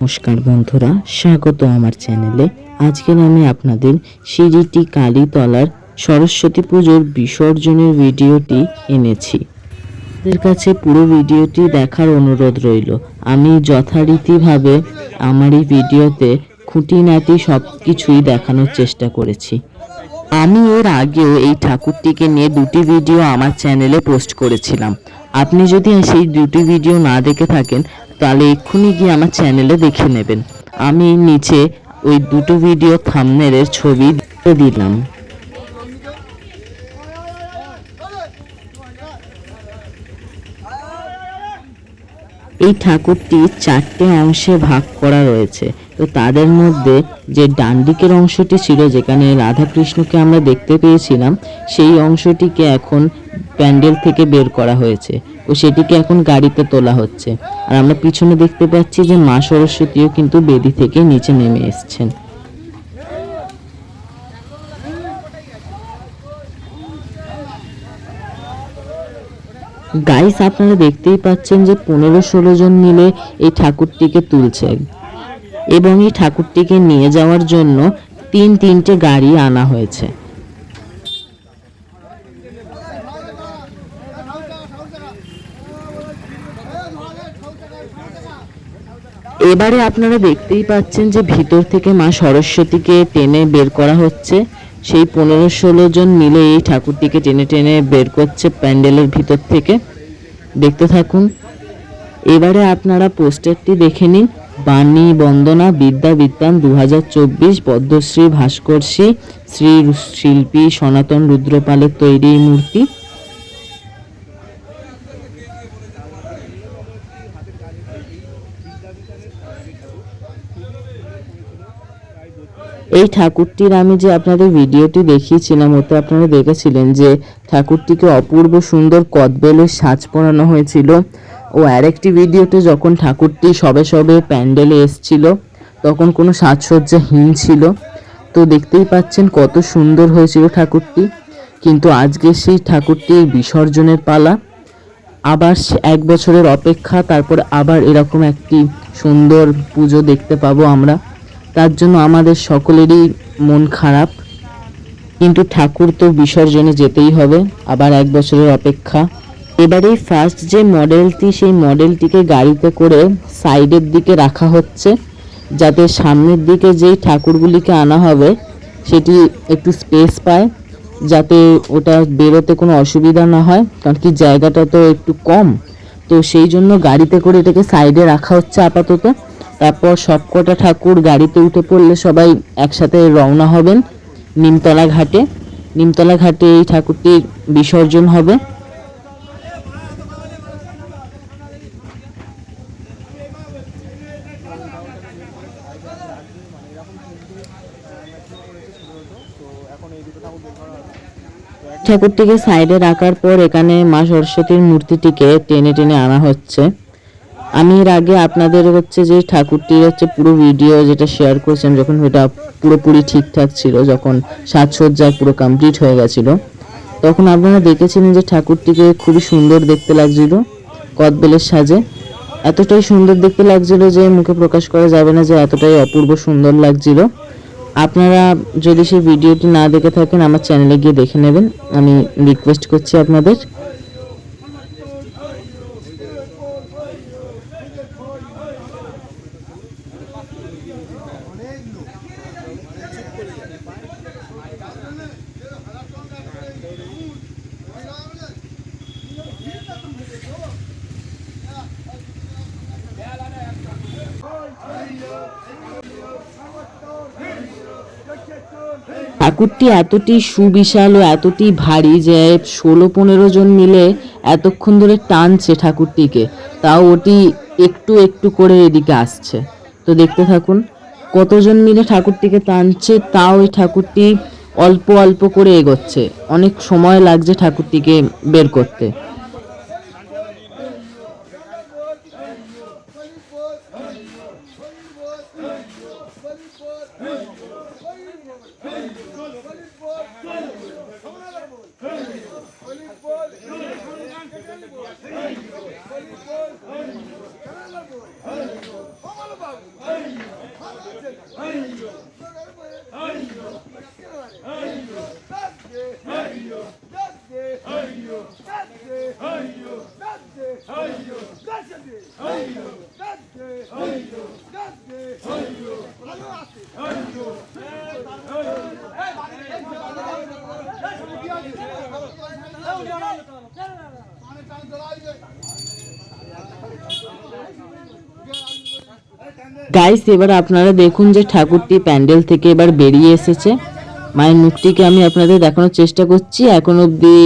নমস্কার বন্ধুরা, স্বাগত আমার চ্যানেলে। আজকের আমি আপনাদের সিঁড়িটি কালীতলার সরস্বতী পুজোর বিসর্জনের ভিডিওটি এনেছি। আপনাদের কাছে পুরো ভিডিওটি দেখার অনুরোধ রইল। আমি যথারীতিভাবে আমার এই ভিডিওতে খুঁটিনাটি সব কিছুই দেখানোর চেষ্টা করেছি। আমি এর আগেও এই ঠাকুরটিকে নিয়ে দুটি ভিডিও আমার চ্যানেলে পোস্ট করেছিলাম। আপনি যদি সেই দুটি ভিডিও না দেখে থাকেন, তাহলে এক্ষুনি গিয়ে আমার চ্যানেলে দেখে নেবেন। আমি নিচে ওই দুটো ভিডিও থামনেলের ছবি দিলাম। এই ঠাকুরটি চারটে অংশে ভাগ করা রয়েছে। তো তাদের মধ্যে যে ডান দিকের অংশটি ছিল, যেখানে রাধাকৃষ্ণকে আমরা দেখতে পেয়েছিলাম, সেই অংশটিকে এখন প্যান্ডেল থেকে বের করা হয়েছে ও সেটিকে এখন গাড়িতে তোলা হচ্ছে। আর আমরা পিছনে দেখতে পাচ্ছি যে মা সরস্বতীও কিন্তু বেদি থেকে নিচে নেমে এসছেন। গাইস আপনারা দেখতেই পাচ্ছেন যে পনেরো ষোলো জন মিলে এই ঠাকুরটিকে তুলছে। এবং এই ঠাকুরটিকে নিয়ে যাওয়ার জন্য তিন তিনটে গাড়ি আনা হয়েছে। এবারে আপনারা দেখতেই পাচ্ছেন যে ভিতর থেকে মা সরস্বতীকে টেনে বের করা হচ্ছে। সেই পনেরো ষোলো জন মিলে এই ঠাকুরটিকে টেনে টেনে বের করছে প্যান্ডেলের ভিতর থেকে। দেখতে থাকুন। এবারে আপনারা পোস্টারটি দেখে নিন। বাণী বন্দনা বিদ্যা বিদ্যান দু হাজার চব্বিশ পদ্মশ্রী ভাস্কর্ষী শ্রী শিল্পী সনাতন রুদ্রপালের তৈরি এই মূর্তি। এই ঠাকুরটির আমি যে আপনাদের ভিডিওটি দেখিয়েছিলাম, ওতে আপনারা দেখেছিলেন যে ঠাকুরটিকে অপূর্ব সুন্দর কদবেলের সাজ পরানো হয়েছিল। ও আরেকটি ভিডিওতে যখন ঠাকুরটি সবে সবে প্যান্ডেলে এসছিল, তখন কোনো সাজসজ্জাহীন ছিল। তো দেখতেই পাচ্ছেন কত সুন্দর হয়েছিল ঠাকুরটি। কিন্তু আজকে সেই ঠাকুরটির বিসর্জনের পালা, আবার এক বছরের অপেক্ষা, তারপর আবার এরকম একটি সুন্দর পুজো দেখতে পাবো আমরা। তার জন্য আমাদের সকলেরই মন খারাপ। কিন্তু ঠাকুর তো বিসর্জনে যেতেই হবে, আবার এক বছরের অপেক্ষা। এবারে ফার্স্ট যে মডেলটি সেই মডেলটিকে গাড়িতে করে সাইডের দিকে রাখা হচ্ছে, যাতে সামনের দিকে যেই ঠাকুরগুলিকে আনা হবে, সেটি একটু স্পেস পায়, যাতে ওটা বেরোতে কোনো অসুবিধা না হয়, কারণ কি জায়গাটা তো একটু কম। তো সেই জন্য গাড়িতে করে এটাকে সাইডে রাখা হচ্ছে আপাতত। তারপর সবকটা ঠাকুর গাড়িতে উঠে পড়লে সবাই একসাথে রওনা হবেন নিমতলা ঘাটে। নিমতলা ঘাটে এই ঠাকুরটির বিসর্জন হবে। ঠাকুরটিকে সাইডে রাখার পর এখানে মা সরস্বতীর মূর্তিটিকে টেনে টেনে আনা হচ্ছে। আমি এর আগে আপনাদের হচ্ছে যে ঠাকুরটির হচ্ছে পুরো ভিডিও যেটা শেয়ার করেছিলাম, যখন ওটা পুরোপুরি ঠিকঠাক ছিল, যখন সাজসজ্জা পুরো কমপ্লিট হয়ে গেছিল, তখন আপনারা দেখেছিলেন যে ঠাকুরটিকে খুবই সুন্দর দেখতে লাগছিল, কদবেলের সাজে। এতটাই সুন্দর দেখতে লাগছিল যে মুখে প্রকাশ করা যাবে না যে এতটাই অপূর্ব সুন্দর লাগছিল। আপনারা যদি সেই ভিডিওটি না দেখে থাকেন, আমার চ্যানেলে গিয়ে দেখে নেবেন। আমি রিকোয়েস্ট করছি আপনাদের। ঠাকুরটি এতটি সুবিশাল ও এতটি ভারী যে ষোলো পনেরো জন মিলে এতক্ষণ ধরে টানছে ঠাকুরটিকে। তাও ওটি একটু একটু করে এদিকে আসছে। তো দেখতে থাকুন, কতজন মিলে ঠাকুরটিকে টানছে, তাও ওই ঠাকুরটি অল্প অল্প করে এগোচ্ছে। অনেক সময় লাগছে ঠাকুরটিকে বের করতে। গাইস এবার আপনারা দেখুন যে ঠাকুরটি প্যান্ডেল থেকে এবার বেরিয়ে এসেছে। মায়ের মুখটিকে আমি আপনাদের দেখানোর চেষ্টা করছি। এখন অবধি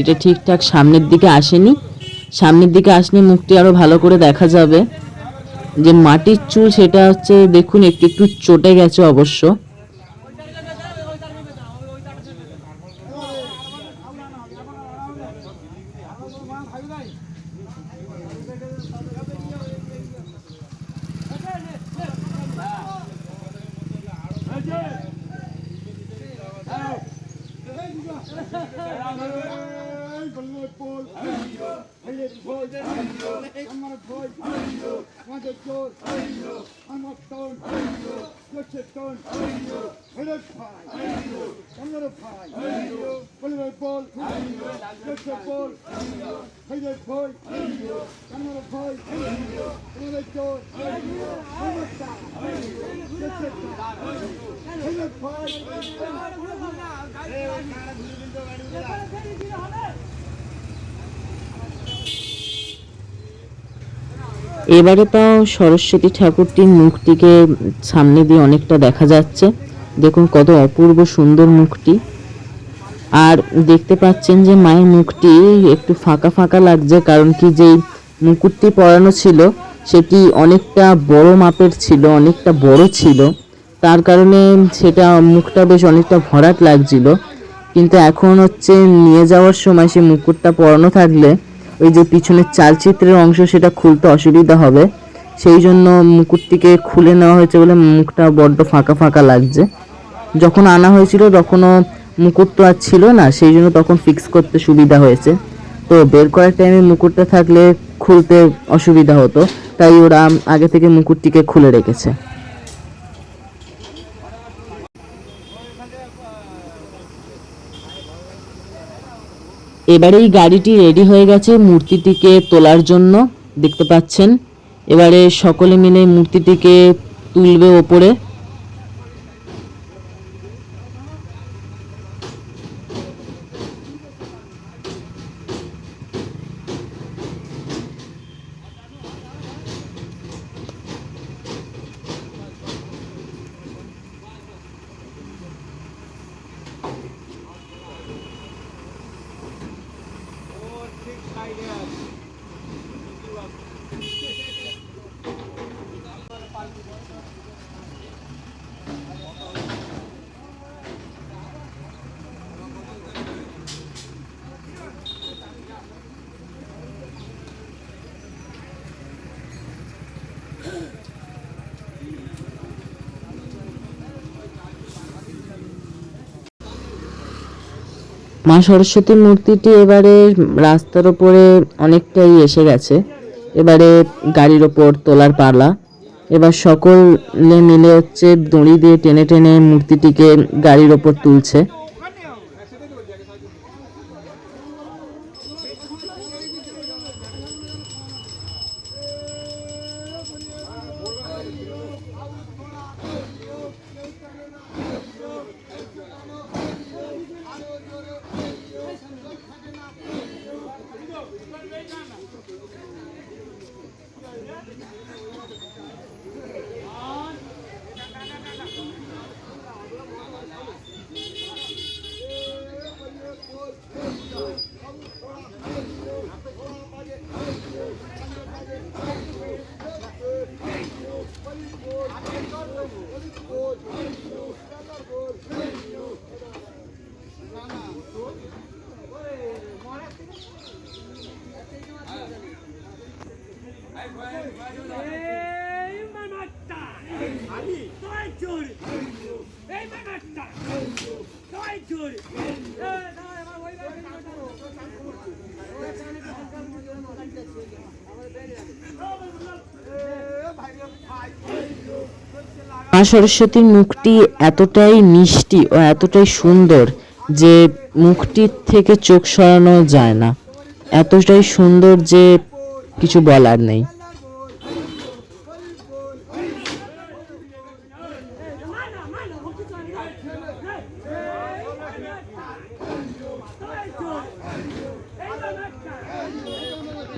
এটা ঠিকঠাক সামনের দিকে আসেনি। সামনের দিকে আসলে মুখটি আরও ভালো করে দেখা যাবে। যে মাটির চুল, সেটা হচ্ছে দেখুন, একটু একটু চটে গেছে অবশ্য। এবারে তাও সরস্বতী ঠাকুরটির মুখটিকে সামনে দিয়ে অনেকটা দেখা যাচ্ছে। দেখুন কত অপূর্ব সুন্দর মুখটি আর দেখতে পাচ্ছেন যে মায়ের মুখটি একটু ফাঁকা ফাঁকা লাগছে, কারণ কি যেই মুকুটটি পরানো ছিল, সেটি অনেকটা বড় মাপের ছিল, অনেকটা বড় ছিল। তার কারণে সেটা মুখটা বেশ অনেকটা ভরাট লাগছিল। কিন্তু এখন হচ্ছে নিয়ে যাওয়ার সময় সে মুকুটটা পরানো থাকলে ওই যে পিছনের চালচিত্রের অংশ সেটা খুলতে অসুবিধা হবে। সেই জন্য মুকুটটিকে খুলে নেওয়া হয়েছে বলে মুখটা বড্ড ফাঁকা ফাঁকা লাগছে। যখন আনা হয়েছিল তখনও মুকুট তো আর ছিল না, সেই জন্য তখন ফিক্স করতে সুবিধা হয়েছে। তো বের করার টাইমে মুকুটটা থাকলে খুলতে অসুবিধা হতো, তাই ওরা আগে থেকে মুকুটটিকে খুলে রেখেছে। এবারে এই গাড়িটি রেডি হয়ে গেছে মূর্তিটিকে তোলার জন্য, দেখতে পাচ্ছেন। এবারে সকলে মিলে মূর্তিটিকে তুলবে ওপরে। মা সরস্বতী মূর্তিটি এবারে রাস্তার ওপরে অনেকটাই এসে গেছে। এবারে গাড়ির ওপর তোলার পালা। এবার সকলে মিলে হচ্ছে দড়ি দিয়ে টেনে টেনে মূর্তিটিকে গাড়ির ওপর তুলছে এই মানাটা আমি তোই চোর এই মানাটা তোই চোর ভাই মা সরস্বতীর মুখটি এতটাই মিষ্টি ও এতটাই সুন্দর যে মুখটির থেকে চোখ সরানো যায় না। এতটাই সুন্দর যে কিছু বলার নেই মানা মানা হচ্ছে তো আমি তাই চোর এই মানাটা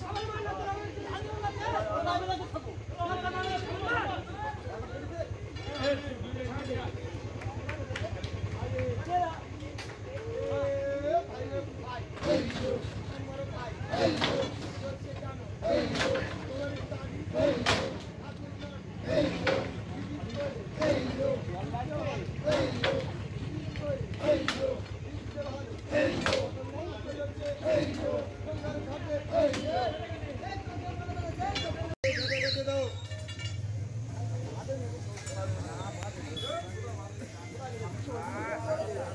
সবাই মানা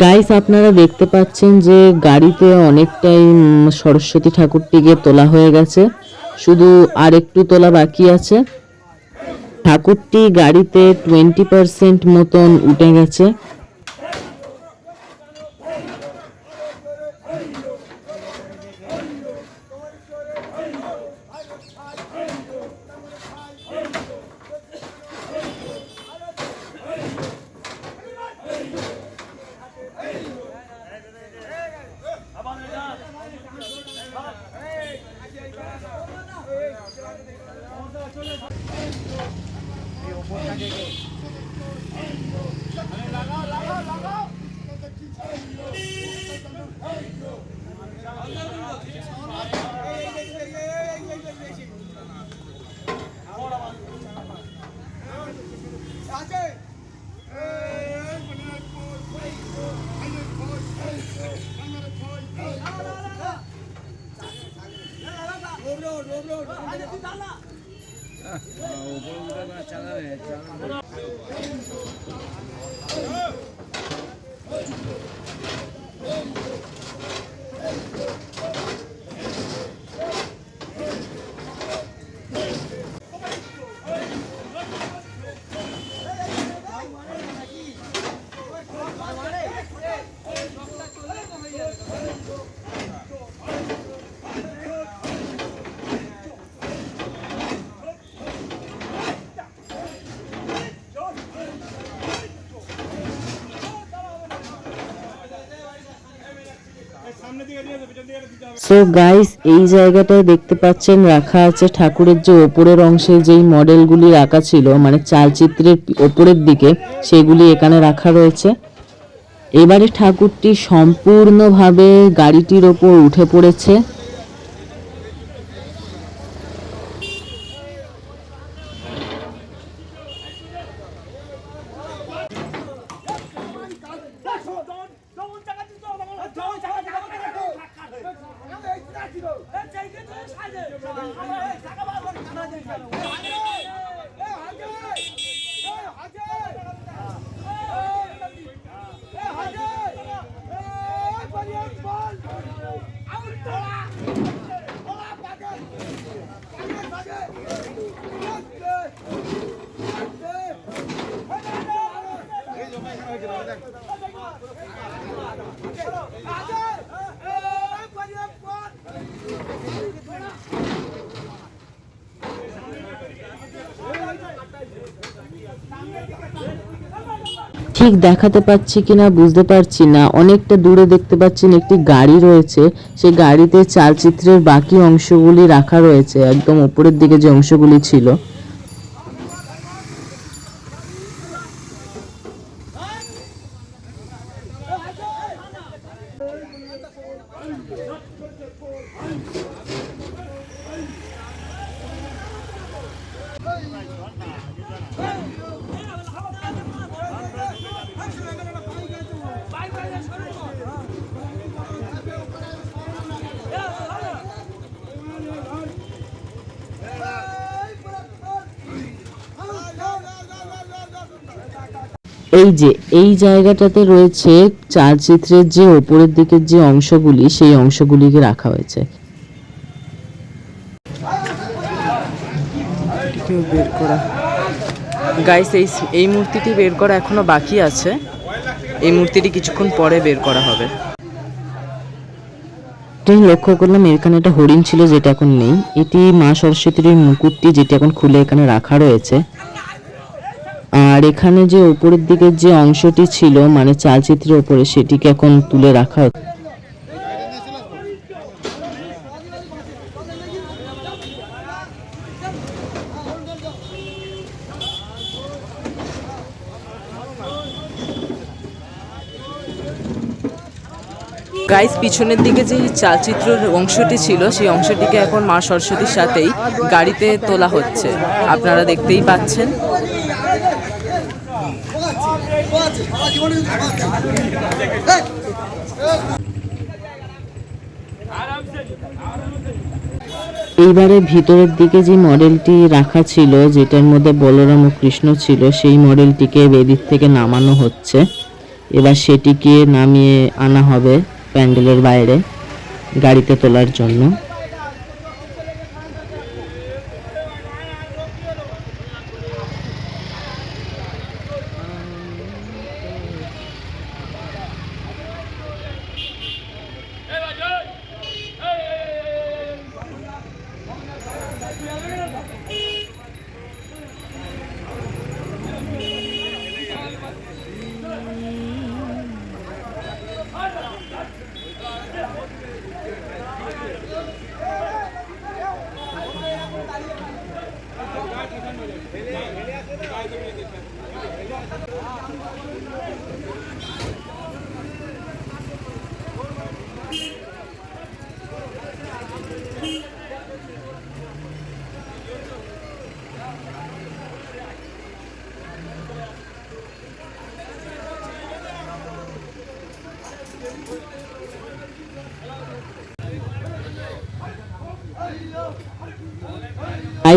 গাইস আপনারা দেখতে পাচ্ছেন যে গাড়িতে অনেকটাই সরস্বতী ঠাকুরটিকে তোলা হয়ে গেছে। শুধু আর একটু তোলা বাকি আছে। ঠাকুরটি গাড়িতে টোয়েন্টি পার্সেন্ট মতন উঠে গেছে। সো গাইস এই জায়গাটায় দেখতে পাচ্ছেন রাখা আছে ঠাকুরের যে ওপরের অংশে যেই মডেলগুলি রাখা ছিল মানে চালচিত্রের ওপরের দিকে, সেগুলি এখানে রাখা রয়েছে। এবারে ঠাকুরটি সম্পূর্ণভাবে গাড়িটির ওপর উঠে পড়েছে। ঠিক দেখাতে পাচ্ছি কিনা বুঝতে পারছি না। অনেকটা দূরে দেখতে পাচ্ছেন একটি গাড়ি রয়েছে। সেই গাড়িতে চালচিত্রের বাকি অংশগুলি রাখা রয়েছে। একদম উপরের দিকে যে অংশগুলি ছিল। এই যে এই জায়গাটাতে রয়েছে চালচিত্রের যে ওপরের দিকের যে অংশগুলি সেই অংশগুলিকে রাখা হয়েছে। বের করা। গাইস এই এই মূর্তিটি বের করা এখনও বাকি আছে। এই মূর্তিটি কিছুক্ষণ পরে বের করা হবে। এটাই লক্ষ্য করলাম এখানে একটা হরিণ ছিল যেটা এখন নেই। এটি মা সরস্বতীর মুকুটটি যেটি এখন খুলে এখানে রাখা রয়েছে। আর এখানে যে উপরের দিকের যে অংশটি ছিল মানে চালচিত্রের উপরে, সেটিকে এখন তুলে রাখা গাইস, পিছনের দিকে যে চালচিত্রের অংশটি ছিল, সেই অংশটিকে এখন মা সরস্বতীর সাথেই গাড়িতে তোলা হচ্ছে। আপনারা দেখতেই পাচ্ছেন। এইবারে ভিতরের দিকে যে মডেলটি রাখা ছিল, যেটার মধ্যে বলরাম ও কৃষ্ণ ছিল, সেই মডেলটিকে বেদির থেকে নামানো হচ্ছে। এবার সেটিকে নামিয়ে আনা হবে প্যান্ডেলের বাইরে গাড়িতে তোলার জন্য। Thank you.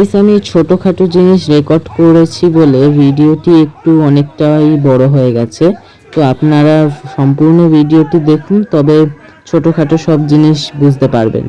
আইস আমি ছোটোখাটো জিনিস রেকর্ড করেছি বলে ভিডিওটি একটু অনেকটাই বড় হয়ে গেছে। তো আপনারা সম্পূর্ণ ভিডিওটি দেখুন, তবে ছোটোখাটো সব জিনিস বুঝতে পারবেন।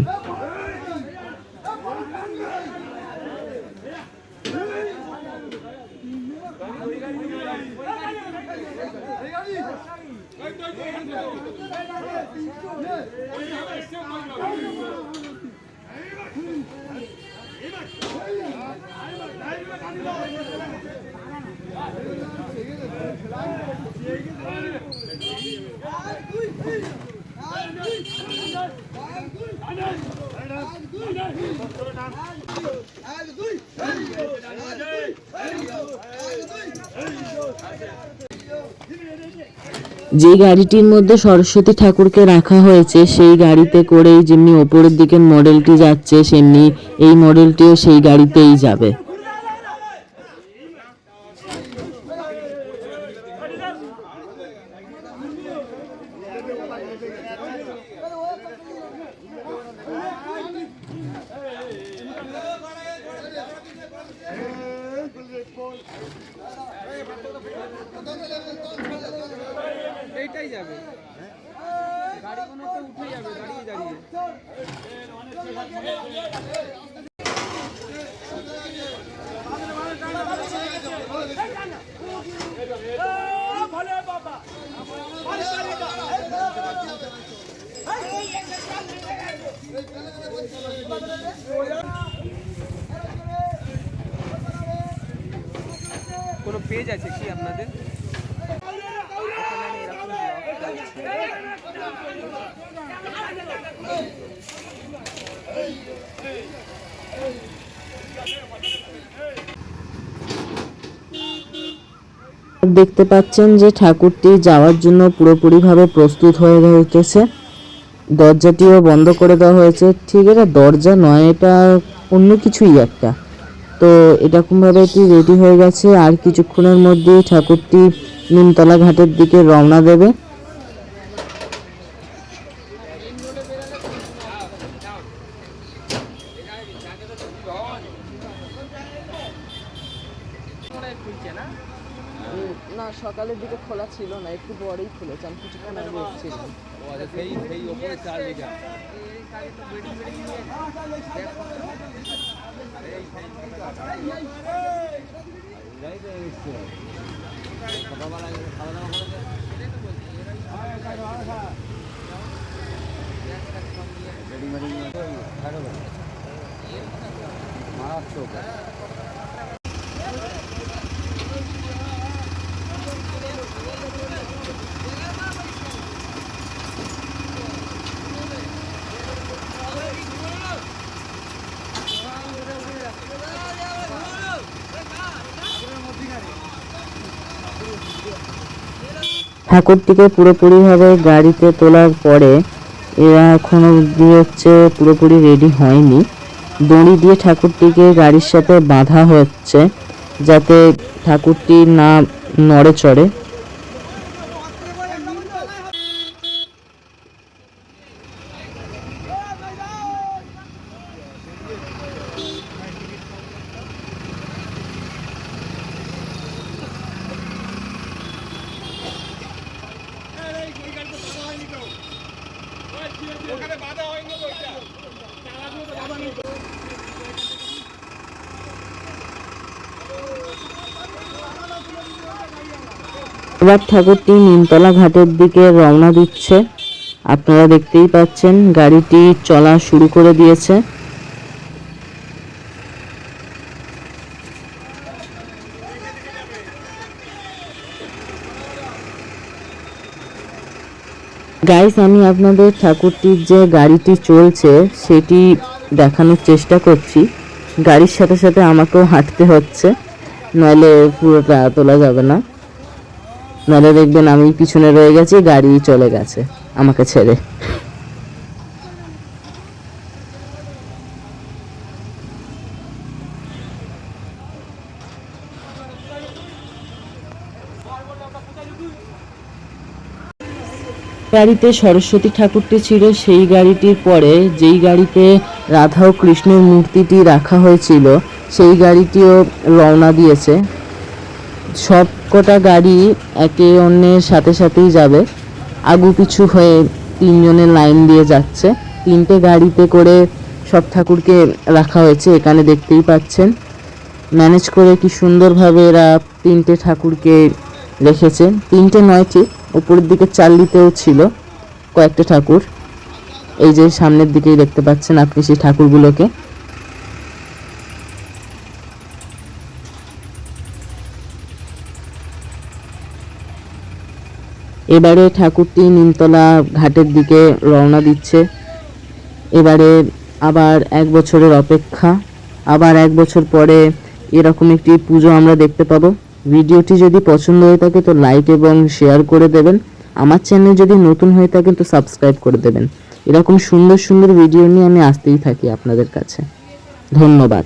যে গাড়িটির মধ্যে সরস্বতী ঠাকুরকে রাখা হয়েছে। সেই গাড়িতে করেই যেমনি ওপরের দিকে মডেলটি যাচ্ছে, সেমনি এই মডেলটিও সেই গাড়িতেই যাবে এইটাই যাবে গাড়ি কোনো একটা উঠে যাবে দাঁড়িয়ে দাঁড়িয়ে কোনো পেজ আছে কি আপনাদের? দেখতে পাচ্ছেন যে ঠাকুরটি যাওয়ার জন্য পুরোপুরিভাবে প্রস্তুত হয়ে উঠেছে। দরজাটিও বন্ধ করে দেওয়া হয়েছে। ঠিক এটা দরজা নয়, এটা অন্য কিছুই একটা। তো এরকমভাবে এটি রেডি হয়ে গেছে। আর কিছুক্ষণের মধ্যেই ঠাকুরটি নিমতলা ঘাটের দিকে রওনা দেবে। না, সকালের দিকে খোলা ছিল না, একটু পরেই খুলেছে, আমি কিছুক্ষণ আগে সেই সেই ওপরে চার লিটার ঠাকুরটিকে পুরোপুরিভাবে গাড়িতে তোলার পরে এরা এখনও অব্দি হচ্ছে পুরোপুরি রেডি হয়নি। দড়ি দিয়ে ঠাকুরটিকে গাড়ির সাথে বাঁধা হচ্ছে যাতে ঠাকুরটি না নড়ে চড়ে। এবার ঠাকুরটি নিমতলা ঘাটের দিকে রওনা দিচ্ছে। আপনারা দেখতেই পাচ্ছেন, গাড়িটি চলা শুরু করে দিয়েছে। গাইস আমি আপনাদের ঠাকুরটির যে গাড়িটি চলছে, সেটি দেখানোর চেষ্টা করছি। গাড়ির সাথে সাথে আমাকেও হাঁটতে হচ্ছে, নইলে পুরোটা তোলা যাবে না। নাহলে দেখবেন আমি পিছনে রয়ে গেছি, গাড়ি চলে গেছে, আমাকে ছেড়ে। গাড়িতে সরস্বতী ঠাকুরটি ছিল, সেই গাড়িটির পরে যেই গাড়িতে রাধা ও কৃষ্ণের মূর্তিটি রাখা হয়েছিল, সেই গাড়িটিও রওনা দিয়েছে। সব কটা গাড়ি একে অন্যের সাথে সাথেই যাবে। আগু পিছু হয়ে তিনজনের লাইন দিয়ে যাচ্ছে। তিনটে গাড়িতে করে সব ঠাকুরকে রাখা হয়েছে, এখানে দেখতেই পাচ্ছেন। ম্যানেজ করে কি সুন্দরভাবে এরা তিনটে ঠাকুরকে রেখেছে। তিনটে নয় ঠিক উপরের দিকে চাল্লিতেও ছিল কয়েকটা ঠাকুর। এই যে সামনের দিকেই দেখতে পাচ্ছেন আপনি সেই ঠাকুরগুলোকে। এবারে ঠাকুরটি নিমতলা ঘাটের দিকে রওনা দিচ্ছে। এবারে আবার এক বছরের অপেক্ষা। আবার এক বছর পরে এরকম একটি পুজো আমরা দেখতে পাবো। ভিডিওটি যদি পছন্দ হয়ে থাকে তো লাইক এবং শেয়ার করে দেবেন। আমার চ্যানেল যদি নতুন হয়ে থাকে তো সাবস্ক্রাইব করে দেবেন। এরকম সুন্দর সুন্দর ভিডিও নিয়ে আমি আসতেই থাকি আপনাদের কাছে। ধন্যবাদ।